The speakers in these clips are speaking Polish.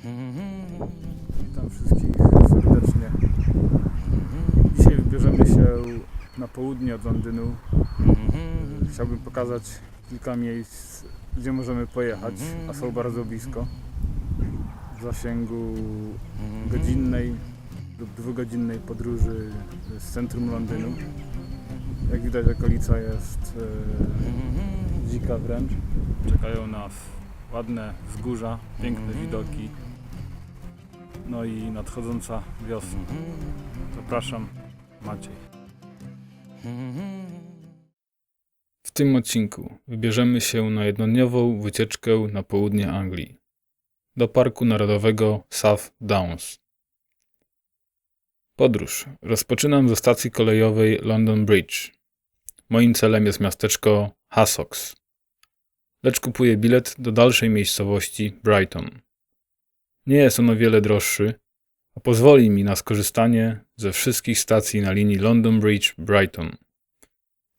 Witam wszystkich serdecznie. Dzisiaj wybierzemy się na południe od Londynu. Chciałbym pokazać kilka miejsc, gdzie możemy pojechać, a są bardzo blisko. W zasięgu godzinnej lub dwugodzinnej podróży z centrum Londynu. Jak widać okolica jest e, dzika wręcz. Czekają nas ładne wzgórza, piękne widoki. No i nadchodząca wiosna. Zapraszam, Maciej. W tym odcinku wybierzemy się na jednodniową wycieczkę na południe Anglii, do Parku Narodowego South Downs. Podróż rozpoczynam ze stacji kolejowej London Bridge. Moim celem jest miasteczko Hassox, lecz kupuję bilet do dalszej miejscowości Brighton. Nie jest on o wiele droższy, a pozwoli mi na skorzystanie ze wszystkich stacji na linii London Bridge Brighton,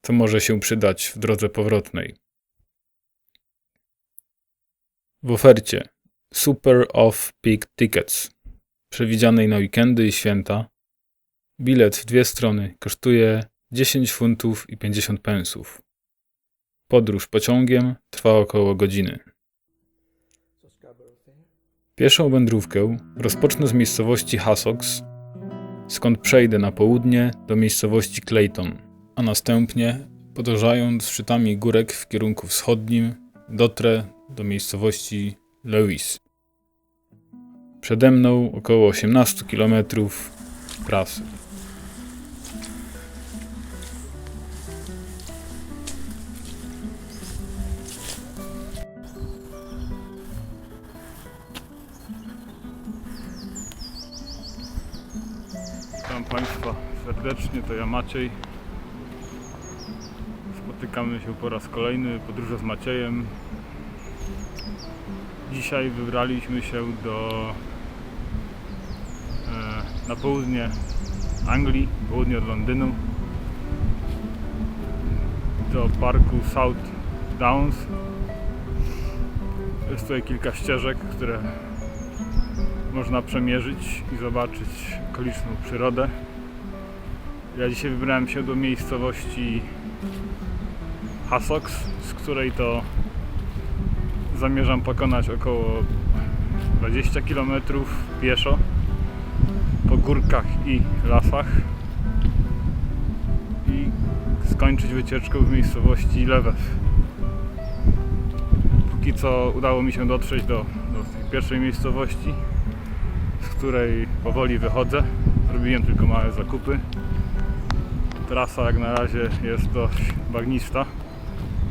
co może się przydać w drodze powrotnej. W ofercie Super Off-Peak Tickets, przewidzianej na weekendy i święta, bilet w dwie strony kosztuje 10 funtów i 50 pensów. Podróż pociągiem trwa około godziny. Pieszą wędrówkę rozpocznę z miejscowości Hassox, skąd przejdę na południe do miejscowości Clayton, a następnie, podążając szczytami górek w kierunku wschodnim, dotrę do miejscowości Lewis. Przede mną około 18 km trasy. Serdecznie, to ja Maciej. Spotykamy się po raz kolejny, podróże z Maciejem. Dzisiaj wybraliśmy się do e, na południe Anglii, południe od Londynu do parku South Downs. Jest tutaj kilka ścieżek, które można przemierzyć i zobaczyć okoliczną przyrodę. Ja dzisiaj wybrałem się do miejscowości Hassox, z której to zamierzam pokonać około 20 km pieszo po górkach i lasach i skończyć wycieczkę w miejscowości Lewes. Póki co udało mi się dotrzeć do, do pierwszej miejscowości, z której powoli wychodzę. Robiłem tylko małe zakupy. Trasa jak na razie jest dość bagnista.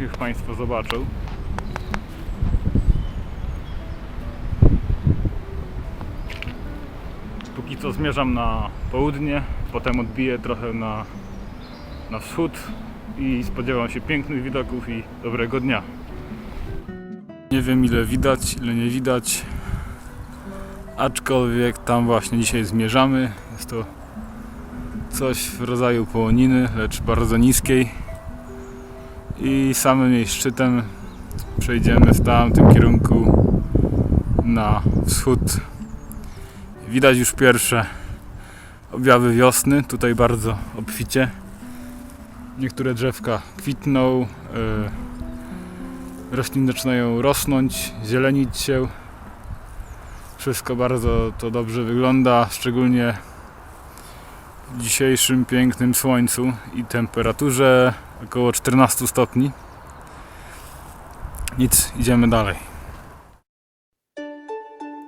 Już Państwo zobaczą. Póki co zmierzam na południe, potem odbiję trochę na, na wschód i spodziewam się pięknych widoków i dobrego dnia. Nie wiem ile widać, ile nie widać, aczkolwiek tam właśnie dzisiaj zmierzamy. Jest to coś w rodzaju połoniny, lecz bardzo niskiej i samym jej szczytem przejdziemy w tamtym kierunku na wschód. Widać już pierwsze objawy wiosny, tutaj bardzo obficie. Niektóre drzewka kwitną, yy, rośliny zaczynają rosnąć, zielenić się. Wszystko bardzo to dobrze wygląda, szczególnie dzisiejszym pięknym słońcu i temperaturze około 14 stopni. Nic, idziemy dalej.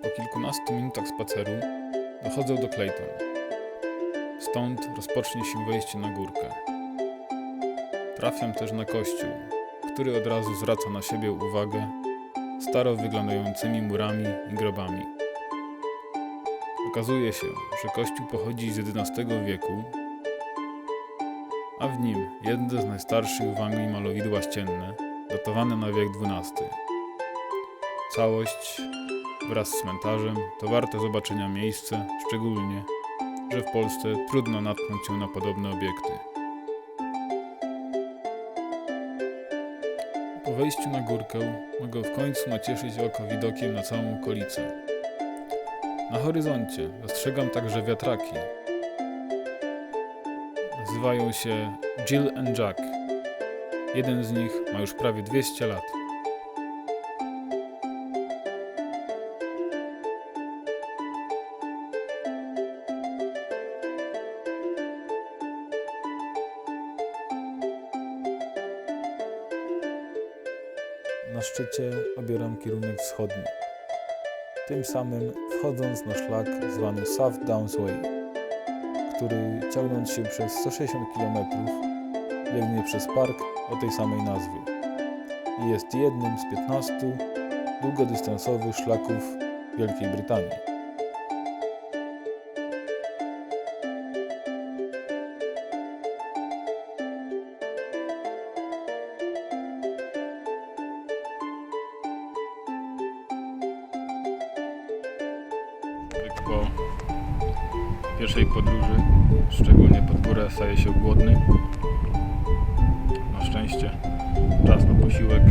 Po kilkunastu minutach spaceru dochodzę do Clayton. Stąd rozpocznie się wejście na górkę. Trafiam też na kościół, który od razu zwraca na siebie uwagę staro wyglądającymi murami i grobami. Okazuje się, że kościół pochodzi z XI wieku, a w nim jedne z najstarszych w Anglii malowidła ścienne, datowane na wiek XII. Całość wraz z cmentarzem to warte zobaczenia miejsce, szczególnie, że w Polsce trudno natknąć się na podobne obiekty. Po wejściu na górkę mogę w końcu nacieszyć oko widokiem na całą okolicę. Na horyzoncie dostrzegam także wiatraki. nazywają się Jill and Jack. Jeden z nich ma już prawie 200 lat. Na szczycie obieram kierunek wschodni. Tym samym wchodząc na szlak zwany South Downs Way, który ciągnąc się przez 160 km biegnie przez park o tej samej nazwie i jest jednym z 15 długodystansowych szlaków Wielkiej Brytanii. Po pierwszej podróży, szczególnie pod górę, staje się głodny. Na szczęście czas na posiłek,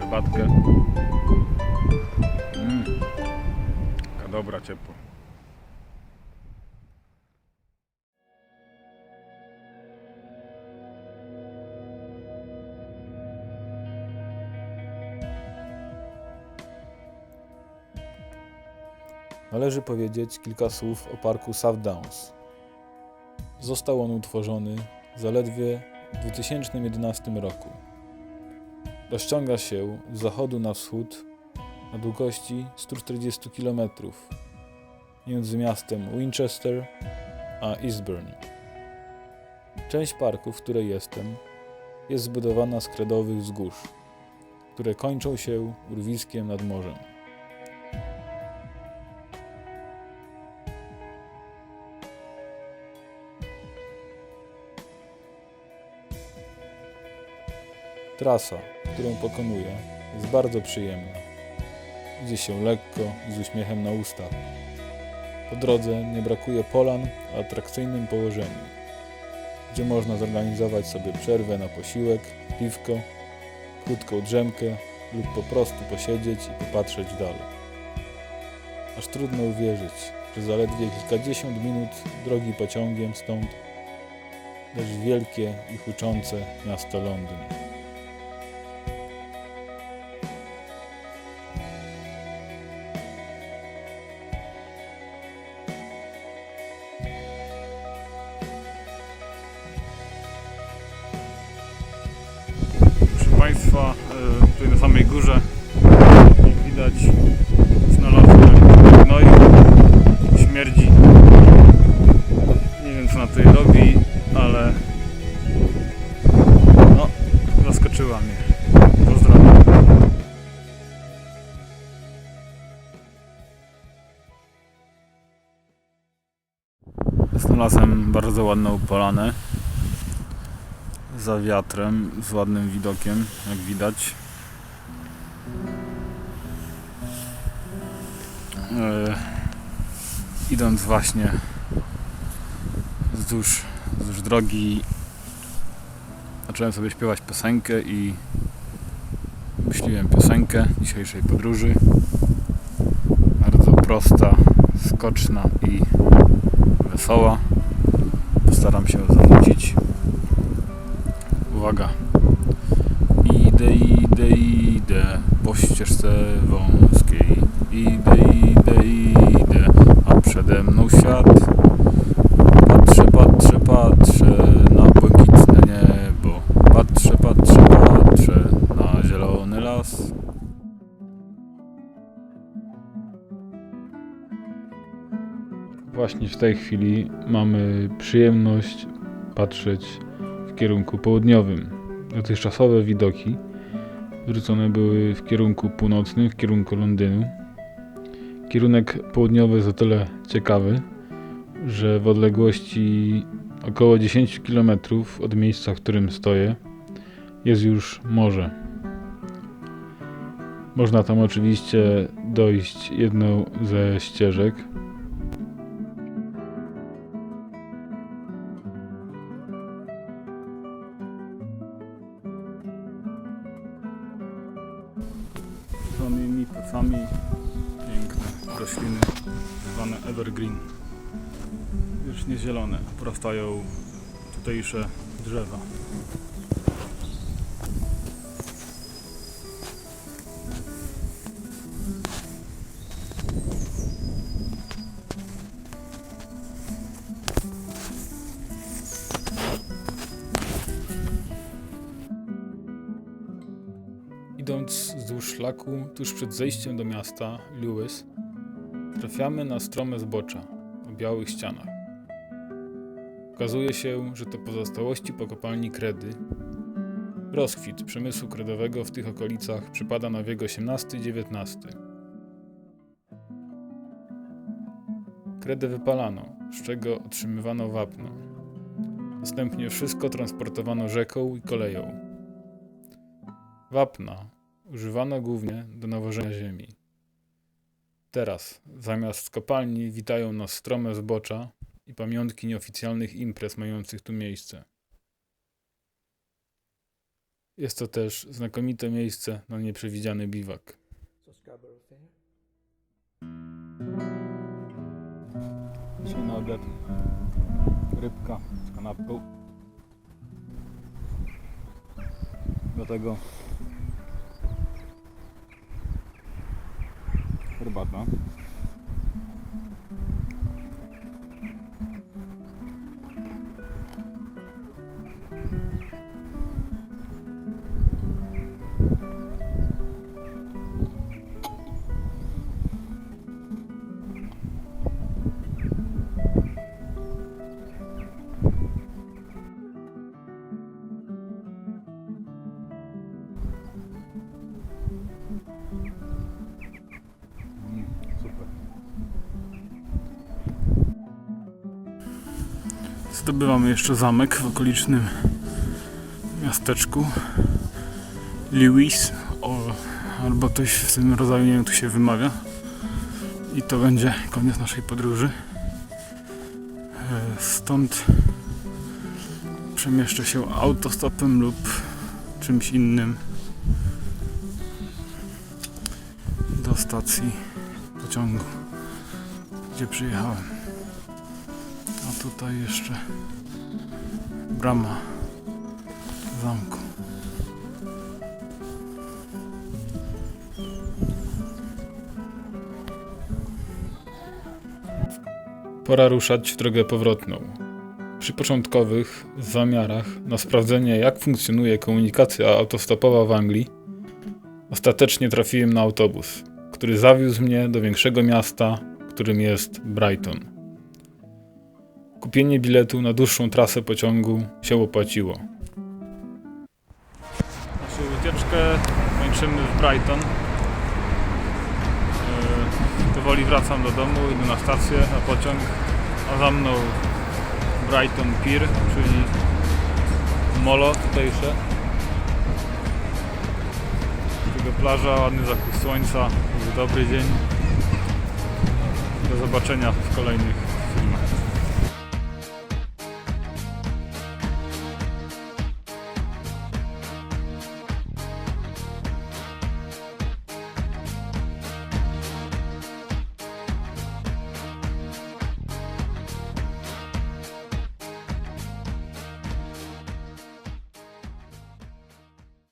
herbatkę. Mm. Taka dobra, ciepło. Należy powiedzieć kilka słów o parku South Downs. Został on utworzony zaledwie w 2011 roku. Rozciąga się z zachodu na wschód na długości 140 km między miastem Winchester a Eastbourne. Część parku, w której jestem, jest zbudowana z kredowych wzgórz, które kończą się urwiskiem nad morzem. Trasa, którą pokonuję, jest bardzo przyjemna. Idzie się lekko i z uśmiechem na ustach. Po drodze nie brakuje polan o atrakcyjnym położeniu, gdzie można zorganizować sobie przerwę na posiłek, piwko, krótką drzemkę lub po prostu posiedzieć i popatrzeć dalej. Aż trudno uwierzyć, że zaledwie kilkadziesiąt minut drogi pociągiem stąd leży wielkie i huczące miasto Londyn. Nie wiem co na to robi, ale no, zaskoczyła mnie. Pozdrawiam. Znalazłem bardzo ładną polanę za wiatrem, z ładnym widokiem, jak widać. E, idąc właśnie wzdłuż, wzdłuż drogi zacząłem sobie śpiewać piosenkę i myśliłem piosenkę dzisiejszej podróży. Bardzo prosta, skoczna i wesoła. Postaram się zanucić. Uwaga. Idę, idę, idę po ścieżce wąskiej. Właśnie w tej chwili mamy przyjemność patrzeć w kierunku południowym. Dotychczasowe widoki zwrócone były w kierunku północnym, w kierunku Londynu. Kierunek południowy jest o tyle ciekawy, że w odległości około 10 km od miejsca, w którym stoję, jest już morze. Można tam oczywiście dojść jedną ze ścieżek, plecami piękne rośliny zwane evergreen. wiecznie zielone. Porastają tutejsze drzewa. Wzdłuż szlaku tuż przed zejściem do miasta Lewis, trafiamy na strome zbocza o białych ścianach. Okazuje się, że to pozostałości po kopalni kredy. Rozkwit przemysłu kredowego w tych okolicach przypada na wiek XVIII i XIX. Kredę wypalano, z czego otrzymywano wapno. Następnie wszystko transportowano rzeką i koleją. Wapna używano głównie do nawożenia ziemi. Teraz, zamiast kopalni, witają nas strome zbocza i pamiątki nieoficjalnych imprez mających tu miejsce. Jest to też znakomite miejsce na nieprzewidziany biwak. Dzisiaj na obiad rybka z kanapką. Do tego herbata. Zdobywamy jeszcze zamek w okolicznym miasteczku Lewis albo coś w tym rodzaju, nie wiem to się wymawia. I to będzie koniec naszej podróży. E, Stąd przemieszczę się autostopem lub czymś innym do stacji pociągu, gdzie przyjechałem. Tutaj jeszcze brama zamku. Pora ruszać w drogę powrotną. Przy początkowych zamiarach na sprawdzenie, jak funkcjonuje komunikacja autostopowa w Anglii, ostatecznie trafiłem na autobus, który zawiózł mnie do większego miasta, którym jest Brighton. Kupienie biletu na dłuższą trasę pociągu się opłaciło. Naszą wycieczkę kończymy w Brighton. Yy, Powoli wracam do domu, idę na stację, na pociąg, a za mną Brighton Pier, czyli molo tutejsze. Tego plaża, ładny zachód słońca, dobry dzień. Do zobaczenia w kolejnych filmach.